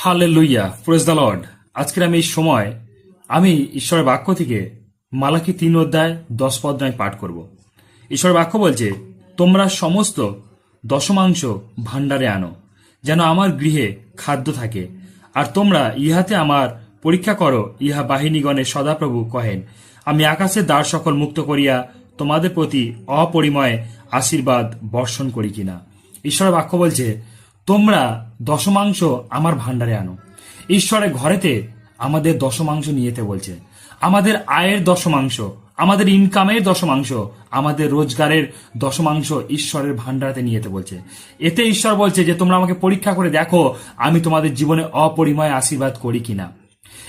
হালে লুইয়া press the Lord আজকের আমি এই সময়, আমি ঈশ্বরের বাক্য থেকে মালাকি তিন অধ্যায় দশ পদ নয় পাঠ করব। ঈশ্বরের বাক্য বলছে, তোমরা সমস্ত দশমাংশ ভাণ্ডারে আনো, যেন আমার গৃহে খাদ্য থাকে। আর তোমরা ইহাতে আমার পরীক্ষা করো, ইহা বাহিনীগণের সদাপ্রভু কহেন। আমি আকাশের দ্বার সকল মুক্ত করিয়া তোমাদের প্রতি অপরিময় আশীর্বাদ বর্ষণ করি কিনা। ঈশ্বরের বাক্য বলছে তোমরা দশমাংশ আমার ভাণ্ডারে আনো। ঈশ্বরের ঘরেতে আমাদের দশমাংশ নিয়েতে বলছে। আমাদের আয়ের দশমাংশ, আমাদের ইনকামের দশমাংশ, আমাদের রোজগারের দশমাংশ ঈশ্বরের ভাণ্ডারাতে নিয়েতে বলছে। এতে ঈশ্বর বলছে যে, তোমরা আমাকে পরীক্ষা করে দেখো, আমি তোমাদের জীবনে অপরিময় আশীর্বাদ করি কিনা।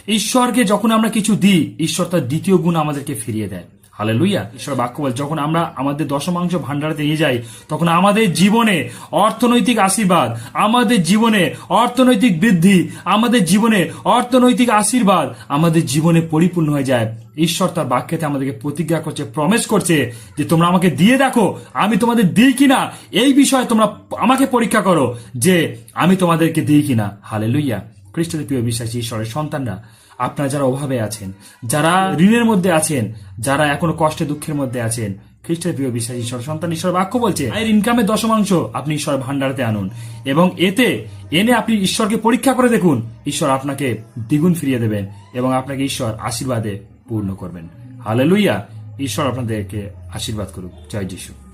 ঈশ্বরকে যখন আমরা কিছু দিই, ঈশ্বর তার দ্বিতীয় গুণ আমাদেরকে ফিরিয়ে দেয়। হালে লুইয়া ঈশ্বর বাক্য বল, যখন আমরা আমাদের দশমাংশ ভাণ্ডারাতে নিয়ে যাই, তখন আমাদের জীবনে অর্থনৈতিক আশীর্বাদ, আমাদের জীবনে অর্থনৈতিক বৃদ্ধি, আমাদের জীবনে অর্থনৈতিক আশীর্বাদ, আমাদের জীবনে পরিপূর্ণ হয়ে যায়। ঈশ্বর তার বাক্যতে আমাদেরকে প্রতিজ্ঞা করছে প্রমেশ করছে যে তোমরা আমাকে দিয়ে দেখো, আমি তোমাদের দিই কিনা, এই বিষয়ে তোমরা আমাকে পরীক্ষা করো যে আমি তোমাদেরকে দিই কিনা। হালে লুইয়া খ্রিস্টের প্রিয় বিশ্বাসী ঈশ্বরের সন্তানরা, আপনারা যারা অভাবে আছেন, যারা ঋণের মধ্যে আছেন, যারা এখনও কষ্টে, দুঃখের মধ্যে আছেন, খ্রিস্টের প্রিয় বিশ্বাসী ঈশ্বর সন্তান ঈশ্বর বাক্য বলছে, আয়ের ইনকামের দশমাংশ আপনি ঈশ্বর ভান্ডারতে আনুন এবং এতে এনে আপনি ঈশ্বরকে পরীক্ষা করে দেখুন। ঈশ্বর আপনাকে দ্বিগুণ ফিরিয়ে দেবেন এবং আপনাকে ঈশ্বর আশীর্বাদে পূর্ণ করবেন। হালে লুইয়া ঈশ্বর আপনাদেরকে আশীর্বাদ করুক। জয় যিশু।